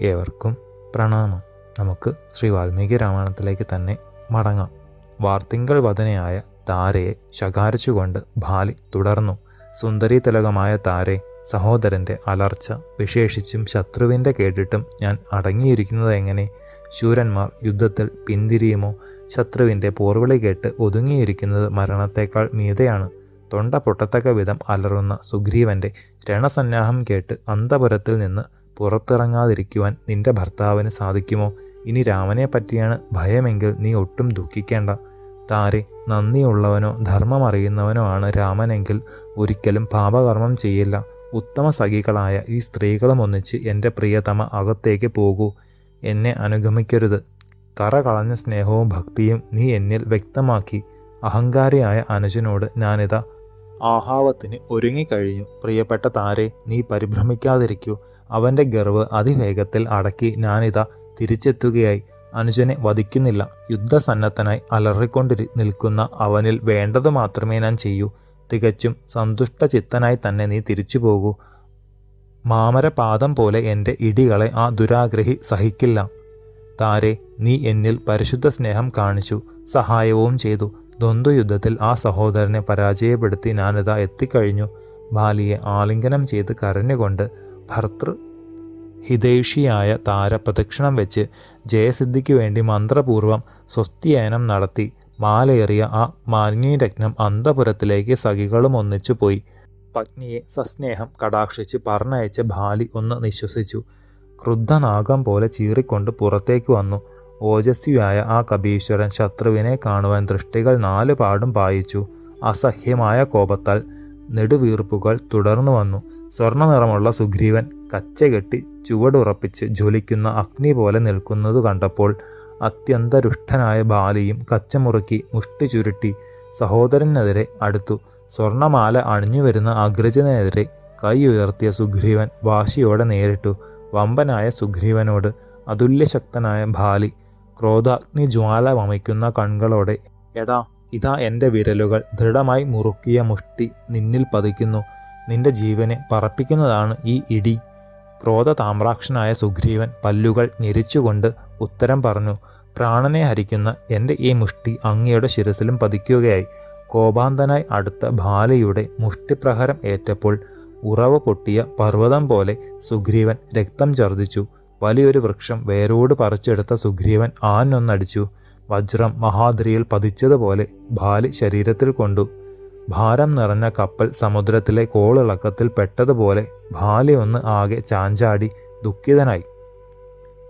ഏവർക്കും പ്രണാമം. നമുക്ക് ശ്രീ വാൽമീകി രാമായണത്തിലേക്ക് തന്നെ മടങ്ങാം. വാർത്തിങ്കൾ വധനയായ താരയെ ശകാരിച്ചുകൊണ്ട് ബാലി തുടർന്നു. സുന്ദരി തിലകമായ താരെ സഹോദരന്റെ അലർച്ച വിശേഷിച്ചും ശത്രുവിന്റെ കേട്ടിട്ടും ഞാൻ അടങ്ങിയിരിക്കുന്നത് എങ്ങനെ? ശൂരന്മാർ യുദ്ധത്തിൽ പിന്തിരിയുമോ? ശത്രുവിന്റെ പോർവിളി കേട്ട് ഒതുങ്ങിയിരിക്കുന്നത് മരണത്തേക്കാൾ മീതയാണ്. തൊണ്ട പൊട്ടത്തക്ക വിധം അലറുന്ന സുഗ്രീവന്റെ രണസന്നാഹം കേട്ട് അന്തപുരത്തിൽ നിന്ന് പുറത്തിറങ്ങാതിരിക്കുവാൻ നിന്റെ ഭർത്താവിന് സാധിക്കുമോ? ഇനി രാമനെ പറ്റിയാണ് ഭയമെങ്കിൽ നീ ഒട്ടും ദുഃഖിക്കേണ്ട. താരെ നന്ദിയുള്ളവനോ ധർമ്മം അറിയുന്നവനോ ആണ് രാമനെങ്കിൽ ഒരിക്കലും പാപകർമ്മം ചെയ്യില്ല. ഉത്തമ സഖികളായ ഈ സ്ത്രീകളും ഒന്നിച്ച് എന്റെ പ്രിയതമ അകത്തേക്ക് പോകൂ. എന്നെ അനുഗമിക്കരുത്. കറ കളഞ്ഞ സ്നേഹവും ഭക്തിയും നീ എന്നിൽ വ്യക്തമാക്കി. അഹങ്കാരിയായ അനുജനോട് ഞാനിതാ ആഹാവത്തിന് ഒരുങ്ങിക്കഴിഞ്ഞു. പ്രിയപ്പെട്ട താരെ നീ പരിഭ്രമിക്കാതിരിക്കൂ. അവന്റെ ഗർവ് അതിവേഗത്തിൽ അടക്കി ഞാനിതാ തിരിച്ചെത്തുകയായി. അനുജനെ വധിക്കുന്നില്ല. യുദ്ധസന്നദ്ധനായി അലറിക്കൊണ്ടിരി നിൽക്കുന്ന അവനിൽ വേണ്ടത് മാത്രമേ ഞാൻ ചെയ്യൂ. തികച്ചും സന്തുഷ്ട ചിത്തനായി തന്നെ നീ തിരിച്ചു പോകൂ. മാമരപാദം പോലെ എന്റെ ഇടികളെ ആ ദുരാഗ്രഹി സഹിക്കില്ല. താരെ നീ എന്നിൽ പരിശുദ്ധ സ്നേഹം കാണിച്ചു സഹായവും ചെയ്തു. ദ്വന്ദ്വയുദ്ധത്തിൽ ആ സഹോദരനെ പരാജയപ്പെടുത്തി ഞാനിതാ എത്തിക്കഴിഞ്ഞു. ബാലിയെ ആലിംഗനം ചെയ്ത് കരഞ്ഞുകൊണ്ട് ഭർത്തൃ ഹിതൈഷിയായ താര പ്രദക്ഷിണം വെച്ച് ജയസിദ്ധിക്ക് വേണ്ടി മന്ത്രപൂർവം സ്വസ്തിയനം നടത്തി. മാലയേറിയ ആ മാലിന്യരത്നം അന്തപുരത്തിലേക്ക് സഖികളും ഒന്നിച്ചു പോയി. പത്നിയെ സസ്നേഹം കടാക്ഷിച്ച് പറഞ്ഞയച്ച് ബാലി ഒന്ന് നിശ്വസിച്ചു. ക്രുദ്ധനാഗം പോലെ ചീറിക്കൊണ്ട് പുറത്തേക്ക് വന്നു. ഓജസ്വിയായ ആ കബീശ്വരൻ ശത്രുവിനെ കാണുവാൻ ദൃഷ്ടികൾ നാല് പാടും പായിച്ചു. അസഹ്യമായ കോപത്താൽ നെടുവീർപ്പുകൾ തുടർന്നു വന്നു. സ്വർണ നിറമുള്ള സുഗ്രീവൻ കച്ചകെട്ടി ചുവടുറപ്പിച്ച് ജ്വലിക്കുന്ന അഗ്നി പോലെ നിൽക്കുന്നത് കണ്ടപ്പോൾ അത്യന്തരുഷ്ടനായ ബാലിയും കച്ചമുറുക്കി മുഷ്ടി ചുരുട്ടി സഹോദരനെതിരെ അടുത്തു. സ്വർണമാല അണിഞ്ഞു വരുന്ന അഗ്രജനെതിരെ കൈ ഉയർത്തിയ സുഗ്രീവൻ വാശിയോടെ നേരിട്ടു. വമ്പനായ സുഗ്രീവനോട് അതുല്യശക്തനായ ബാലി ക്രോധാഗ്നി ജ്വാല വമിക്കുന്ന കൺകളോടെ എടാ ഇതാ എന്റെ വിരലുകൾ. ദൃഢമായി മുറുക്കിയ മുഷ്ടി നിന്നിൽ പതിക്കുന്നു. നിന്റെ ജീവനെ പറപ്പിക്കുന്നതാണ് ഈ ഇടി. ക്രോധ താമ്രാക്ഷനായ സുഗ്രീവൻ പല്ലുകൾ ഞെരിച്ചുകൊണ്ട് ഉത്തരം പറഞ്ഞു പ്രാണനെ ഹരിക്കുന്ന എന്റെ ഈ മുഷ്ടി അങ്ങയുടെ ശിരസിലും പതിക്കുകയായി. കോപാന്തനായി അടുത്ത ബാലയുടെ മുഷ്ടിപ്രഹരം ഏറ്റപ്പോൾ ഉറവ് പൊട്ടിയ പർവതം പോലെ സുഗ്രീവൻ രക്തം ഛർദ്ദിച്ചു. വലിയൊരു വൃക്ഷം വേരോട് പറിച്ചെടുത്ത സുഗ്രീവൻ ആനൊന്നടിച്ചു വജ്രം മഹാദ്രിയിൽ പതിച്ചതുപോലെ ബാലി ശരീരത്തിൽ കൊണ്ടു. ഭാരം നിറഞ്ഞ കപ്പൽ സമുദ്രത്തിലെ കോളിളക്കത്തിൽ പെട്ടതുപോലെ ബാലി ഒന്ന് ആകെ ചാഞ്ചാടി ദുഃഖിതനായി.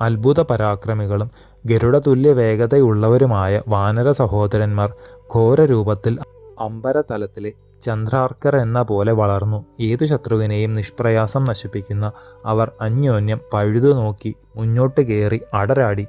അത്ഭുത പരാക്രമികളും ഗരുഡതുല്യ വേഗതയുള്ളവരുമായ വാനര സഹോദരന്മാർ ഘോരരൂപത്തിൽ അമ്പരതലത്തിലെ ചന്ദ്രാർക്കർ എന്ന പോലെ വളർന്നു. ഏതു ശത്രുവിനെയും നിഷ്പ്രയാസം നശിപ്പിക്കുന്ന അവർ അന്യോന്യം പഴുതു നോക്കി മുന്നോട്ട് കയറി അടരാടി.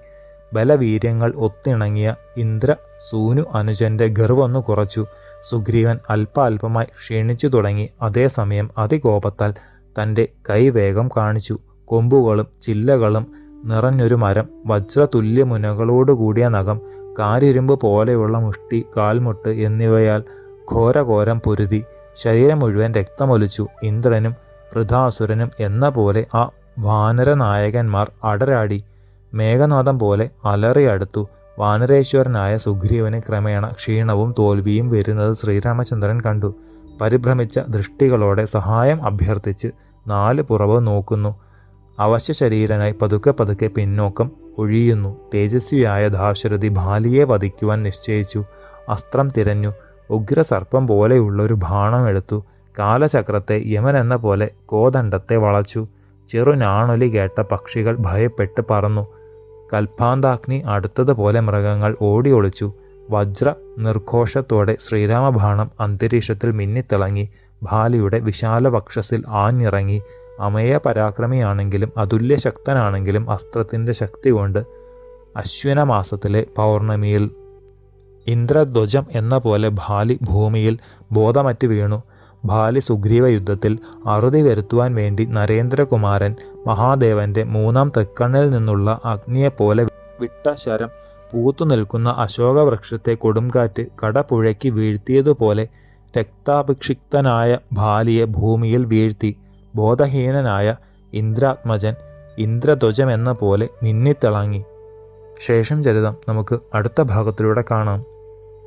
ബലവീര്യങ്ങൾ ഒത്തിണങ്ങിയ ഇന്ദ്ര സൂനു അനുജന്റെ ഗർവൊന്നു കുറച്ചു. സുഗ്രീവൻ അല്പാൽപമായി ക്ഷീണിച്ചു തുടങ്ങി. അതേസമയം അതികോപത്താൽ തന്റെ കൈവേഗം കാണിച്ചു. കൊമ്പുകളും ചില്ലകളും നിറഞ്ഞൊരു മരം വജ്രതുല്യമുനകളോടുകൂടിയ നഖം കാരിരുമ്പ് പോലെയുള്ള മുഷ്ടി കാൽമുട്ട് എന്നിവയാൽ ഘോരഘോരം പൊരുതി ശരീരം മുഴുവൻ രക്തമൊലിച്ചു ഇന്ദ്രനും വൃഥാസുരനും എന്ന പോലെ ആ വാനരനായകന്മാർ അടരാടി മേഘനാഥം പോലെ അലറിയടുത്തു വാനരേശ്വരനായ സുഗ്രീവന് ക്രമേണ ക്ഷീണവും തോൽവിയും വരുന്നത് ശ്രീരാമചന്ദ്രൻ കണ്ടു. പരിഭ്രമിച്ച ദൃഷ്ടികളോടെ സഹായം അഭ്യർത്ഥിച്ച് നാല് പുറവ് നോക്കുന്നു. അവശ്യ ശരീരനായി പതുക്കെ പതുക്കെ പിന്നോക്കം ഒഴിയുന്നു. തേജസ്വിയായ ദാശരഥി ഭാലിയെ വധിക്കുവാൻ നിശ്ചയിച്ചു. അസ്ത്രം തിരഞ്ഞു. ഉഗ്രസർപ്പം പോലെയുള്ളൊരു ബാണം എടുത്തു. കാലചക്രത്തെ യമൻ എന്ന പോലെ കോദണ്ഡത്തെ വളച്ചു. ചെറുനാണൊലി കേട്ട പക്ഷികൾ ഭയപ്പെട്ട് പറന്നു. കൽപ്പാന്താഗ്നി അടുത്തതുപോലെ മൃഗങ്ങൾ ഓടി ഒളിച്ചു. വജ്ര നിർഘോഷത്തോടെ ശ്രീരാമബാണം അന്തരീക്ഷത്തിൽ മിന്നിത്തിളങ്ങി. ഭാലിയുടെ വിശാല വക്ഷസിൽ ആഞ്ഞിറങ്ങി. അമയ പരാക്രമിയാണെങ്കിലും അതുല്യശക്തനാണെങ്കിലും അസ്ത്രത്തിന്റെ ശക്തി കൊണ്ട് അശ്വിനമാസത്തിലെ പൗർണമിയിൽ ഇന്ദ്രധ്വജം എന്ന പോലെ ബാലി ഭൂമിയിൽ ബോധമറ്റ് വീണു. ബാലി സുഗ്രീവ യുദ്ധത്തിൽ അറുതി വരുത്തുവാൻ വേണ്ടി നരേന്ദ്രകുമാരൻ മഹാദേവന്റെ മൂന്നാം തെക്കണ്ണിൽ നിന്നുള്ള അഗ്നിയെപ്പോലെ വിട്ട ശരം പൂത്തു നിൽക്കുന്ന അശോകവൃക്ഷത്തെ കൊടുങ്കാറ്റ് കടപുഴക്കി വീഴ്ത്തിയതുപോലെ രക്താഭിക്ഷിക്തനായ ഭാലിയെ ഭൂമിയിൽ വീഴ്ത്തി. ബോധഹീനനായ ഇന്ദ്രാത്മജൻ ഇന്ദ്രധ്വജമെന്ന പോലെ മിന്നിത്തിളങ്ങി. ശേഷം ചരിതം നമുക്ക് അടുത്ത ഭാഗത്തിലൂടെ കാണാം.